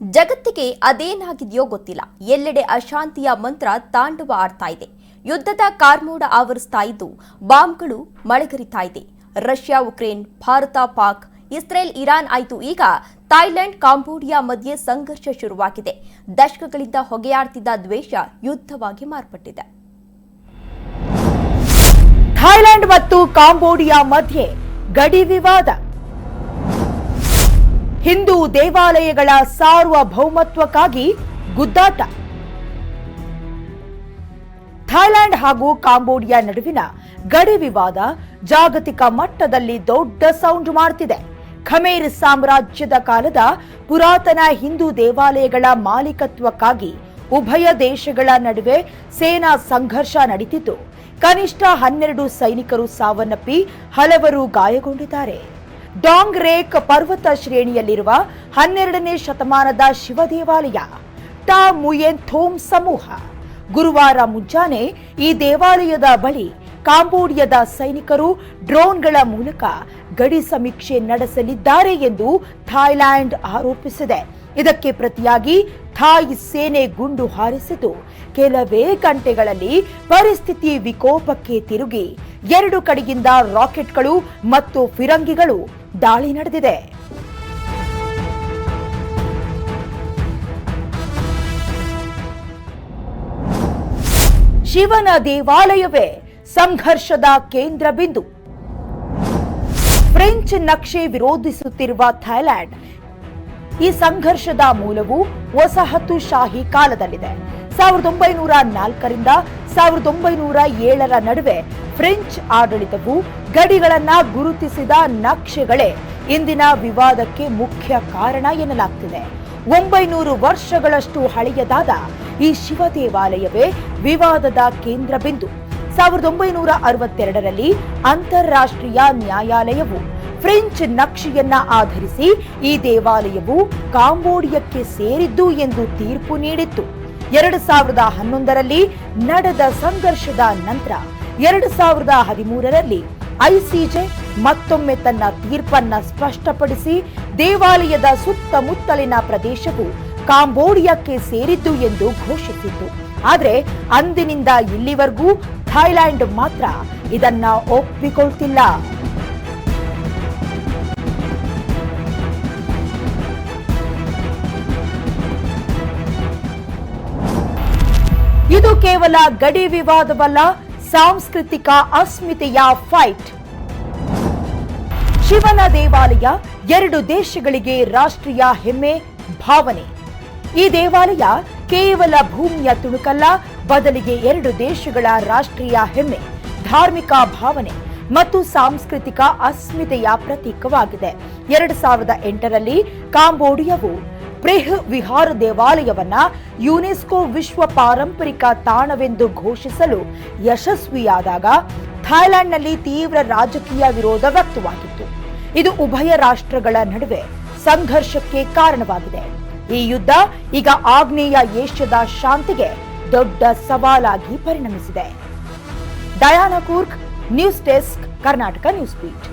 ಜಗತ್ತಿಗೆ ಅದೇನಾಗಿದೆಯೋ ಗೊತ್ತಿಲ್ಲ. ಎಲ್ಲೆಡೆ ಅಶಾಂತಿಯ ಮಂತ್ರ ತಾಂಡವ ಆಡ್ತಾ ಇದೆ. ಯುದ್ಧದ ಕಾರ್ಮೋಡ ಆವರಿಸ್ತಾ ಇದ್ದು, ಬಾಂಬ್ಗಳು ಮಳೆಗರಿತಾ ಇದೆ. Russia, Ukraine, Bharat, Pak, Israel, Iran ಆಯಿತು. ಈಗ ಥಾಯ್ಲೆಂಡ್, ಕಾಂಬೋಡಿಯಾ ಮಧ್ಯೆ ಸಂಘರ್ಷ ಶುರುವಾಗಿದೆ. ದಶಕಗಳಿಂದ ಹೊಗೆಯಾಡ್ತಿದ್ದ ದ್ವೇಷ ಯುದ್ಧವಾಗಿ ಮಾರ್ಪಟ್ಟಿದೆ. ಥಾಯ್ಲೆಂಡ್ ಮತ್ತು ಕಾಂಬೋಡಿಯಾ ಮಧ್ಯೆ ಗಡಿ ವಿವಾದ. ಹಿಂದೂ ದೇವಾಲಯಗಳ ಸಾರ್ವಭೌಮತ್ವಕ್ಕಾಗಿ ಗುದ್ದಾಟ. ಥೈಲ್ಯಾಂಡ್ ಹಾಗೂ ಕಾಂಬೋಡಿಯಾ ನಡುವಿನ ಗಡಿ ವಿವಾದ ಜಾಗತಿಕ ಮಟ್ಟದಲ್ಲಿ ದೊಡ್ಡ ಸೌಂಡ್ ಮಾಡ್ತಿದೆ. ಖಮೇರ್ ಸಾಮ್ರಾಜ್ಯದ ಕಾಲದ ಪುರಾತನ ಹಿಂದೂ ದೇವಾಲಯಗಳ ಮಾಲೀಕತ್ವಕ್ಕಾಗಿ ಉಭಯ ದೇಶಗಳ ನಡುವೆ ಸೇನಾ ಸಂಘರ್ಷ ನಡೀತಿದ್ದು, ಕನಿಷ್ಠ ಹನ್ನೆರಡು ಸೈನಿಕರು ಸಾವನ್ನಪ್ಪಿ ಹಲವರು ಗಾಯಗೊಂಡಿದ್ದಾರೆ. ಡಾಂಗ್ ರೇಕ್ ಪರ್ವತ ಶ್ರೇಣಿಯಲ್ಲಿರುವ ಹನ್ನೆರಡನೇ ಶತಮಾನದ ಶಿವ ದೇವಾಲಯ ಟಾ ಮುಯೆನ್ ಥೋಮ್ ಸಮೂಹ. ಗುರುವಾರ ಮುಂಜಾನೆ ಈ ದೇವಾಲಯದ ಬಳಿ ಕಾಂಬೋಡಿಯಾದ ಸೈನಿಕರು ಡ್ರೋನ್ಗಳ ಮೂಲಕ ಗಡಿ ಸಮೀಕ್ಷೆ ನಡೆಸಲಿದ್ದಾರೆ ಎಂದು ಥಾಯ್ಲ್ಯಾಂಡ್ ಆರೋಪಿಸಿದೆ. ಇದಕ್ಕೆ ಪ್ರತಿಯಾಗಿ ಥಾಯ್ ಸೇನೆ ಗುಂಡು ಹಾರಿಸಿತು. ಕೆಲವೇ ಗಂಟೆಗಳಲ್ಲಿ ಪರಿಸ್ಥಿತಿ ವಿಕೋಪಕ್ಕೆ ತಿರುಗಿ. ಎರಡು ಕಡೆಯಿಂದ ರಾಕೆಟ್ಗಳು ಮತ್ತು ಫಿರಂಗಿಗಳು ದಾಳಿ ನಡೆದಿದೆ. ಶಿವನ ದೇವಾಲಯವೇ ಸಂಘರ್ಷದ ಕೇಂದ್ರ ಬಿಂದು ಫ್ರೆಂಚ್ ನಕ್ಷೆ ವಿರೋಧಿಸುತ್ತಿರುವ ಥೈಲ್ಯಾಂಡ್ ಈ ಸಂಘರ್ಷದ ಮೂಲವು ವಸಾಹತುಶಾಹಿ ಕಾಲದಲ್ಲಿದೆ. ಸಾವಿರದ ಒಂಬೈನೂರ ನಾಲ್ಕರಿಂದ ಸಾವಿರದ ಒಂಬೈನೂರ ಏಳರ ನಡುವೆ ಫ್ರೆಂಚ್ ಆಡಳಿತವು ಗಡಿಗಳನ್ನ ಗುರುತಿಸಿದ ನಕ್ಷೆಗಳೇ ಇಂದಿನ ವಿವಾದಕ್ಕೆ ಮುಖ್ಯ ಕಾರಣ ಎನ್ನಲಾಗ್ತಿದೆ. ಒಂಬೈನೂರು ವರ್ಷಗಳಷ್ಟು ಹಳೆಯದಾದ ಈ ಶಿವ ದೇವಾಲಯವೇ ವಿವಾದದ ಕೇಂದ್ರ ಬಿಂದು ಸಾವಿರದ ಒಂಬೈನೂರ ಅರವತ್ತೆರಡರಲ್ಲಿ ಅಂತಾರಾಷ್ಟ್ರೀಯ ನ್ಯಾಯಾಲಯವು ಫ್ರೆಂಚ್ ನಕ್ಷೆಯನ್ನ ಆಧರಿಸಿ ಈ ದೇವಾಲಯವು ಕಾಂಬೋಡಿಯಕ್ಕೆ ಸೇರಿದ್ದು ಎಂದು ತೀರ್ಪು ನೀಡಿತ್ತು. ಎರಡು ಸಾವಿರದ ಹನ್ನೊಂದರಲ್ಲಿ ನಡೆದ ಸಂಘರ್ಷದ ನಂತರ ಎರಡು ಸಾವಿರದ ಹದಿಮೂರರಲ್ಲಿ ಐಸಿಜೆ ಮತ್ತೊಮ್ಮೆ ತನ್ನ ತೀರ್ಪನ್ನ ಸ್ಪಷ್ಟಪಡಿಸಿ ದೇವಾಲಯದ ಸುತ್ತಮುತ್ತಲಿನ ಪ್ರದೇಶವು ಕಾಂಬೋಡಿಯಾಕ್ಕೆ ಸೇರಿದ್ದು ಎಂದು ಘೋಷಿಸಿತ್ತು. ಆದರೆ ಅಂದಿನಿಂದ ಇಲ್ಲಿವರೆಗೂ ಥೈಲ್ಯಾಂಡ್ ಮಾತ್ರ ಇದನ್ನ ಒಪ್ಪಿಕೊಳ್ತಿಲ್ಲ. ಇದು ಕೇವಲ ಗಡಿ ವಿವಾದವಲ್ಲ, ಸಾಂಸ್ಕೃತಿಕ ಅಸ್ಮಿತೆಯ ಫೈಟ್ ಶಿವನ ದೇವಾಲಯ ಎರಡು ದೇಶಗಳಿಗೆ ರಾಷ್ಟ್ರೀಯ ಹೆಮ್ಮೆ, ಭಾವನೆ. ಈ ದೇವಾಲಯ ಕೇವಲ ಭೂಮಿಯ ತುಣುಕಲ್ಲ, ಬದಲಿಗೆ ಎರಡು ದೇಶಗಳ ರಾಷ್ಟ್ರೀಯ ಹೆಮ್ಮೆ, ಧಾರ್ಮಿಕ ಭಾವನೆ ಮತ್ತು ಸಾಂಸ್ಕೃತಿಕ ಅಸ್ಮಿತೆಯ ಪ್ರತೀಕವಾಗಿದೆ. ಎರಡು ಸಾವಿರದ ಎಂಟರಲ್ಲಿ ಕಾಂಬೋಡಿಯಾವು ಪ್ರೇಹ್ ವಿಹಾರ ದೇವಾಲಯವನ್ನ ಯುನೆಸ್ಕೋ ವಿಶ್ವ ಪಾರಂಪರಿಕ ತಾಣವೆಂದು ಘೋಷಿಸಲು ಯಶಸ್ವಿಯಾದಾಗ ಥಾಯ್ಲೆಂಡ್ನಲ್ಲಿ ತೀವ್ರ ರಾಜಕೀಯ ವಿರೋಧ ವ್ಯಕ್ತವಾಗಿತ್ತು. ಇದು ಉಭಯ ರಾಷ್ಟ್ರಗಳ ನಡುವೆ ಸಂಘರ್ಷಕ್ಕೆ ಕಾರಣವಾಗಿದೆ. ಈ ಯುದ್ಧ ಈಗ ಆಗ್ನೇಯ ಏಷ್ಯಾದ ಶಾಂತಿಗೆ ದೊಡ್ಡ ಸವಾಲಾಗಿ ಪರಿಣಮಿಸಿದೆ. Diana Coorg, news desk, Karnataka news beat